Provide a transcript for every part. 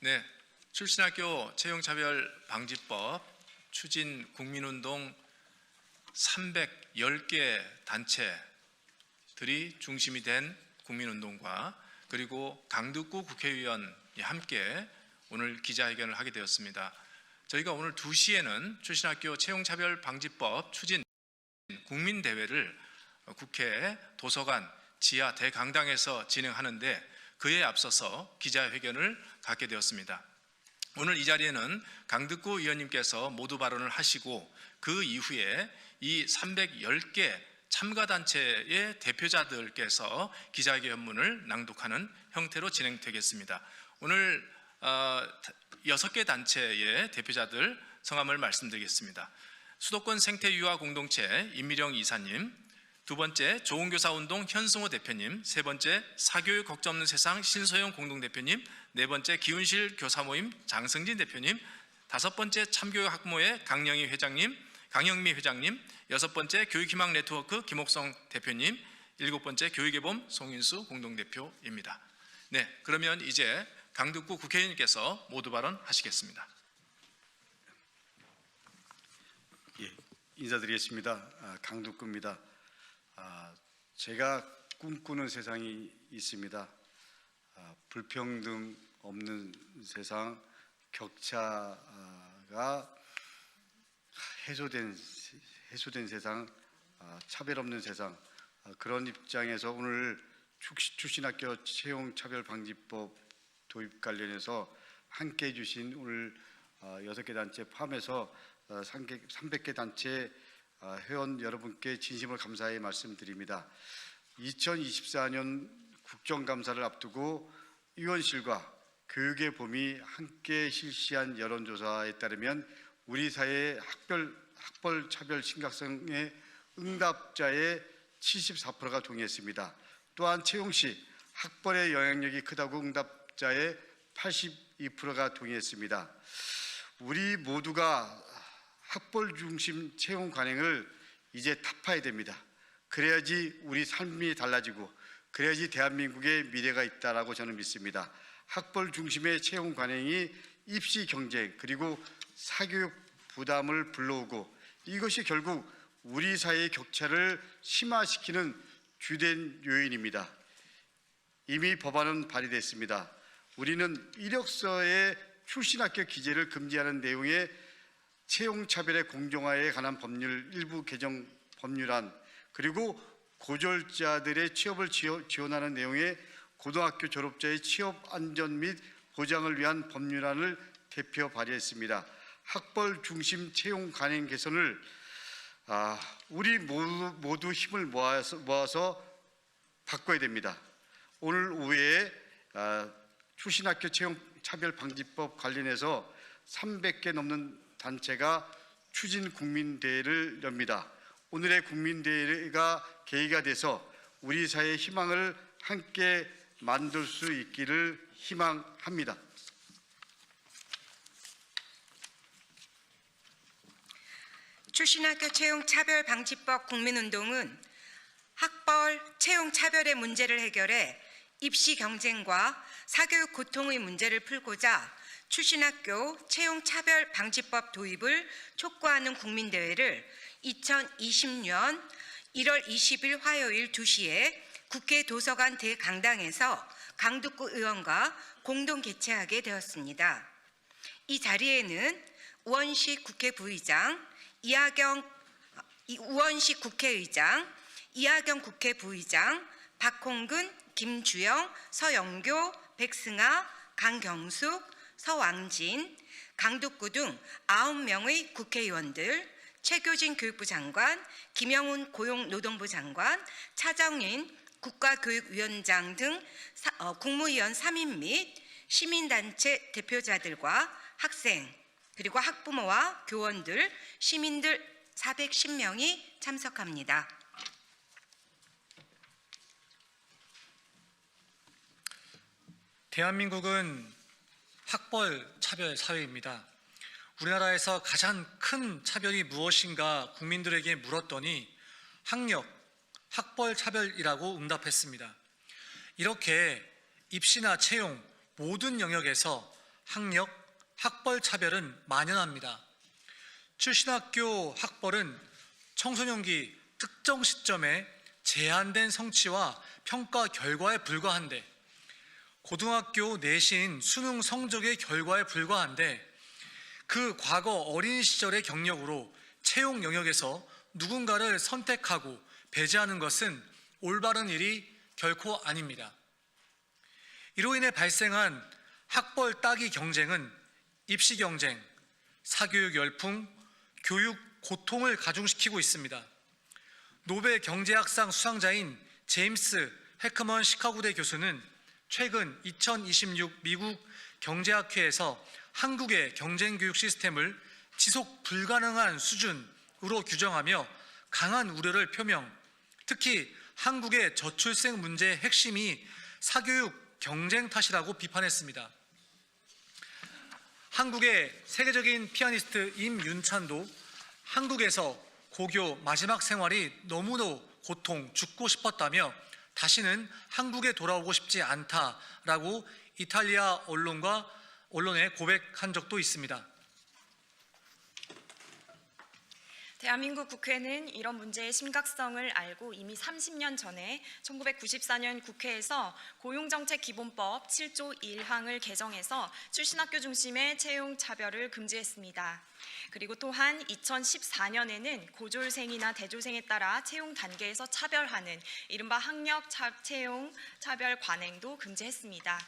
네, 출신학교 채용차별 방지법 추진 국민운동 310개 단체 들이 중심이 된 국민운동과 그리고 강득구 국회의원이 함께 오늘 기자회견을 하게 되었습니다. 저희가 오늘 2시에는 출신학교 채용차별 방지법 추진 국민대회를 국회 도서관 지하 대강당에서 진행하는데 그에 앞서서 기자회견을 갖게 되었습니다. 오늘 이 자리에는 강득구 의원님께서 모두 발언을 하시고 그 이후에 이 310개 참가단체의 대표자들께서 기자회견문을 낭독하는 형태로 진행되겠습니다. 오늘 어, 여섯 개 단체의 대표자들 성함을 말씀드리겠습니다. 수도권 생태유화 공동체 임미령 이사님, 두 번째 좋은교사운동 현승호 대표님, 세 번째 사교육 걱정 없는 세상 신소영 공동대표님, 네 번째 기운실 교사모임 장승진 대표님, 다섯 번째 참교육 학모의 강영희 회장님, 강영미 회장님, 여섯 번째 교육희망 네트워크 김옥성 대표님, 일곱 번째 교육의 봄 송인수 공동대표입니다. 네, 그러면 이제 강득구 국회의원님께서 모두 발언하시겠습니다. 예, 인사드리겠습니다. 아, 강두구입니다. 아, 제가 꿈꾸는 세상이 있습니다. 아, 불평등 없는 세상, 격차가 해소된 해소된 세상, 아, 차별 없는 세상 아, 그런 입장에서 오늘 출신학교 채용 차별 방지법 도입 관련해서 함께 해 주신 오늘 어, 여섯 개 단체 포함해서 300개 단체 어, 회원 여러분께 진심을 감사의 말씀드립니다. 2024년 국정감사를 앞두고 의원실과 교육의 봄이 함께 실시한 여론조사에 따르면 우리 사회의 학별, 학벌 차별 심각성의 응답자의 74%가 동의했습니다. 또한 채용 시 학벌의 영향력이 크다고 응답자의 82%가 동의했습니다. 우리 모두가 학벌 중심 채용 관행을 이제 타파해야 됩니다. 그래야지 우리 삶이 달라지고 그래야지 대한민국의 미래가 있다라고 저는 믿습니다. 학벌 중심의 채용 관행이 입시 경쟁 그리고 사교육 부담을 불러오고 이것이 결국 우리 사회의 격차를 심화시키는 주된 요인입니다. 이미 법안은 발의됐습니다. 우리는 이력서에 출신 학교 기재를 금지하는 내용의 채용 차별의 공정화에 관한 법률 일부 개정 법률안 그리고 고졸자들의 취업을 지원- 지원하는 내용의 고등학교 졸업자의 취업 안전 및 보장을 위한 법률안을 대표 발의했습니다. 학벌 중심 채용 관행 개선을 아, 우리 모두, 모두 힘을 모아서, 모아서 바꿔야 됩니다. 오늘 오후에 아, 출신학교 채용 차별 방지법 관련해서 300개 넘는 단체가 추진 국민대회를 엽니다. 오늘의 국민대회가 계기가 돼서 우리 사회의 희망을 함께 만들 수 있기를 희망합니다. 출신학교 채용 차별 방지법 국민운동은 학벌 채용 차별의 문제를 해결해 입시 경쟁과 사교육 고통의 문제를 풀고자 출신학교 채용 차별 방지법 도입을 촉구하는 국민대회를 2020년 1월 20일 화요일 2시에 국회 도서관 대강당에서 강두구 의원과 공동 개최하게 되었습니다. 이 자리에는 우원식 국회 부의장, 이하경 이- 우원식 국회의장, 이하경 국회 부의장, 박홍근, 김주영, 서영교, 백승아, 강경숙, 서왕진, 강덕구 등 9명의 국회의원들, 최교진 교육부 장관, 김영훈 고용노동부 장관, 차정인 국가교육위원장 등 사- 어, 국무위원 3인 및 시민단체 대표자들과 학생, 그리고 학부모와 교원들, 시민들 410명이 참석합니다. 대한민국은 학벌 차별 사회입니다. 우리나라에서 가장 큰 차별이 무엇인가 국민들에게 물었더니 학력, 학벌 차별이라고 응답했습니다. 이렇게 입시나 채용 모든 영역에서 학력, 학벌 차별은 만연합니다. 출신 학교 학벌은 청소년기 특정 시점에 제한된 성취와 평가 결과에 불과한데 고등학교 내신 수능 성적의 결과에 불과한데 그 과거 어린 시절의 경력으로 채용 영역에서 누군가를 선택하고 배제하는 것은 올바른 일이 결코 아닙니다. 이로 인해 발생한 학벌 따기 경쟁은 입시 경쟁, 사교육 열풍, 교육 고통을 가중시키고 있습니다. 노벨 경제학상 수상자인 제임스 해커먼 시카고대 교수는 최근 2026 미국 경제학회에서 한국의 경쟁 교육 시스템을 지속 불가능한 수준으로 규정하며 강한 우려를 표명, 특히 한국의 저출생 문제의 핵심이 사교육 경쟁 탓이라고 비판했습니다. 한국의 세계적인 피아니스트 임윤찬도 한국에서 고교 마지막 생활이 너무도 고통, 죽고 싶었다며 다시는 한국에 돌아오고 싶지 않다라고 이탈리아 언론과 언론에 고백한 적도 있습니다. 대한민국 국회는 이런 문제의 심각성을 알고 이미 30년 전에 1994년 국회에서 고용정책기본법 7조 1항을 개정해서 출신학교 중심의 채용 차별을 금지했습니다. 그리고 또한 2014년에는 고졸생이나 대졸생에 따라 채용 단계에서 차별하는 이른바 학력 차, 채용 차별 관행도 금지했습니다.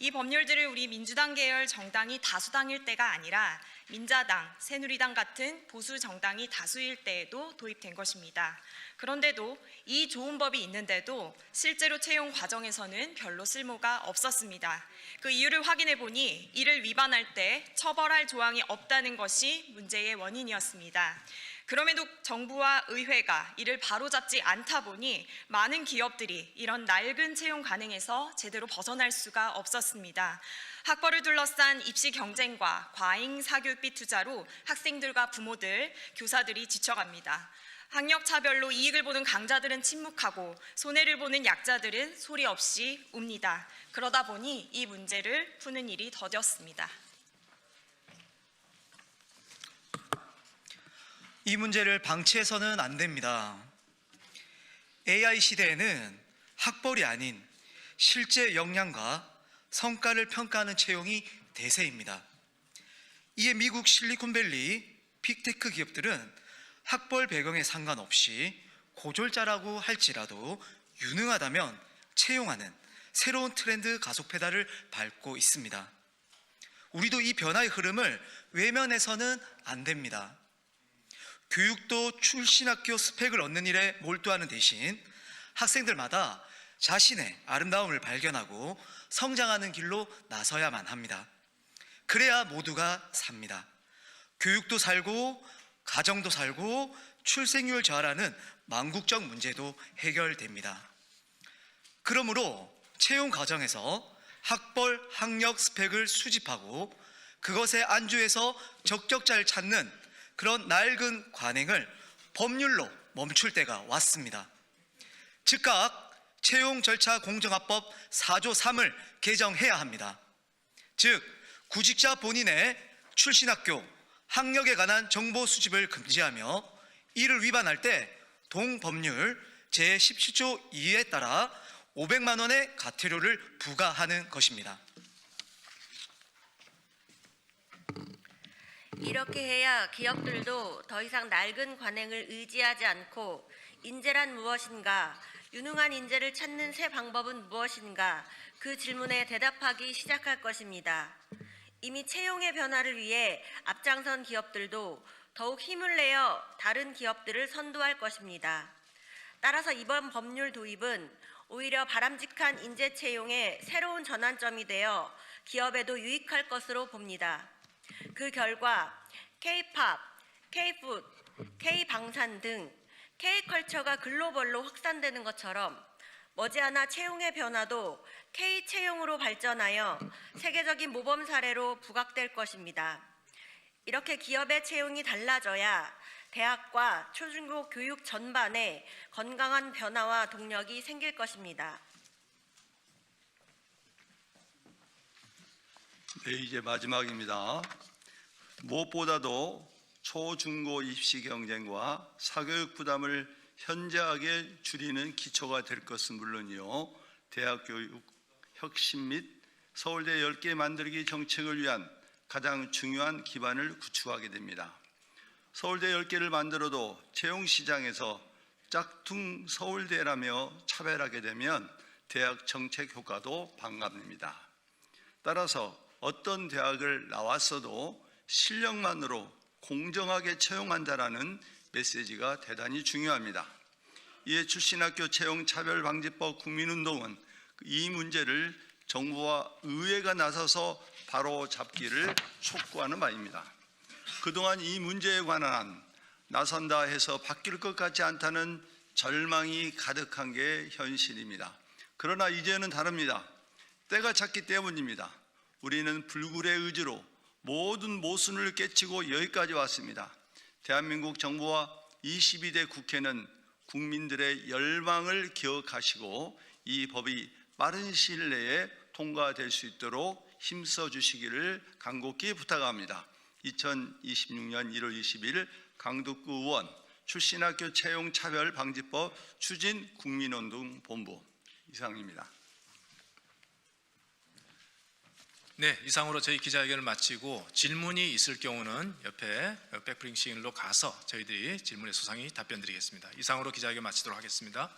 이 법률들을 우리 민주당 계열 정당이 다수당일 때가 아니라 민자당, 새누리당 같은 보수 정당이 다수일 때에도 도입된 것입니다. 그런데도 이 좋은 법이 있는데도 실제로 채용 과정에서는 별로 쓸모가 없었습니다. 그 이유를 확인해 보니 이를 위반할 때 처벌할 조항이 없다는 것이 문제의 원인이었습니다. 그럼에도 정부와 의회가 이를 바로잡지 않다 보니 많은 기업들이 이런 낡은 채용 관행에서 제대로 벗어날 수가 없었습니다. 학벌을 둘러싼 입시 경쟁과 과잉 사교육비 투자로 학생들과 부모들, 교사들이 지쳐갑니다. 학력 차별로 이익을 보는 강자들은 침묵하고 손해를 보는 약자들은 소리 없이 웁니다. 그러다 보니 이 문제를 푸는 일이 더뎠습니다. 이 문제를 방치해서는 안 됩니다. AI 시대에는 학벌이 아닌 실제 역량과 성과를 평가하는 채용이 대세입니다. 이에 미국 실리콘밸리 빅테크 기업들은 학벌 배경에 상관없이 고졸자라고 할지라도 유능하다면 채용하는 새로운 트렌드 가속 페달을 밟고 있습니다. 우리도 이 변화의 흐름을 외면해서는 안 됩니다. 교육도 출신 학교 스펙을 얻는 일에 몰두하는 대신 학생들마다 자신의 아름다움을 발견하고 성장하는 길로 나서야만 합니다. 그래야 모두가 삽니다. 교육도 살고 가정도 살고 출생률 저하라는 망국적 문제도 해결됩니다. 그러므로 채용 과정에서 학벌, 학력 스펙을 수집하고 그것에 안주해서 적격자를 찾는 그런 낡은 관행을 법률로 멈출 때가 왔습니다. 즉각 채용 절차 공정화법 4조 3을 개정해야 합니다. 즉 구직자 본인의 출신 학교, 학력에 관한 정보 수집을 금지하며 이를 위반할 때 동법률 제17조 2에 따라 500만 원의 과태료를 부과하는 것입니다. 이렇게 해야 기업들도 더 이상 낡은 관행을 의지하지 않고 인재란 무엇인가, 유능한 인재를 찾는 새 방법은 무엇인가 그 질문에 대답하기 시작할 것입니다. 이미 채용의 변화를 위해 앞장선 기업들도 더욱 힘을 내어 다른 기업들을 선도할 것입니다. 따라서 이번 법률 도입은 오히려 바람직한 인재 채용의 새로운 전환점이 되어 기업에도 유익할 것으로 봅니다. 그 결과 K-팝, K-푸드, K-방산 등 K-컬처가 글로벌로 확산되는 것처럼 머지않아 채용의 변화도 K-채용으로 발전하여 세계적인 모범 사례로 부각될 것입니다. 이렇게 기업의 채용이 달라져야 대학과 초중고 교육 전반에 건강한 변화와 동력이 생길 것입니다. 네, 이제 마지막입니다. 무엇보다도 초중고 입시 경쟁과 사교육 부담을 현저하게 줄이는 기초가 될 것은 물론이요. 대학 교육 혁신 및 서울대 10개 만들기 정책을 위한 가장 중요한 기반을 구축하게 됩니다. 서울대 10개를 만들어도 채용 시장에서 짝퉁 서울대라며 차별하게 되면 대학 정책 효과도 반감됩니다. 따라서 어떤 대학을 나왔어도 실력만으로 공정하게 채용한다라는 메시지가 대단히 중요합니다. 이에 출신학교 채용 차별 방지법 국민운동은 이 문제를 정부와 의회가 나서서 바로 잡기를 촉구하는 바입니다. 그동안 이 문제에 관한 나선다 해서 바뀔 것 같지 않다는 절망이 가득한 게 현실입니다. 그러나 이제는 다릅니다. 때가 찼기 때문입니다. 우리는 불굴의 의지로 모든 모순을 깨치고 여기까지 왔습니다. 대한민국 정부와 22대 국회는 국민들의 열망을 기억하시고 이 법이 빠른 시일 내에 통과될 수 있도록 힘써 주시기를 간곡히 부탁합니다. 2026년 1월 20일 강북구 의원 출신학교 채용 차별 방지법 추진 국민운동 본부 이상입니다. 네, 이상으로 저희 기자회견을 마치고 질문이 있을 경우는 옆에 백프링싱으로 가서 저희들이 질문에 소상히 답변 드리겠습니다. 이상으로 기자회견 마치도록 하겠습니다.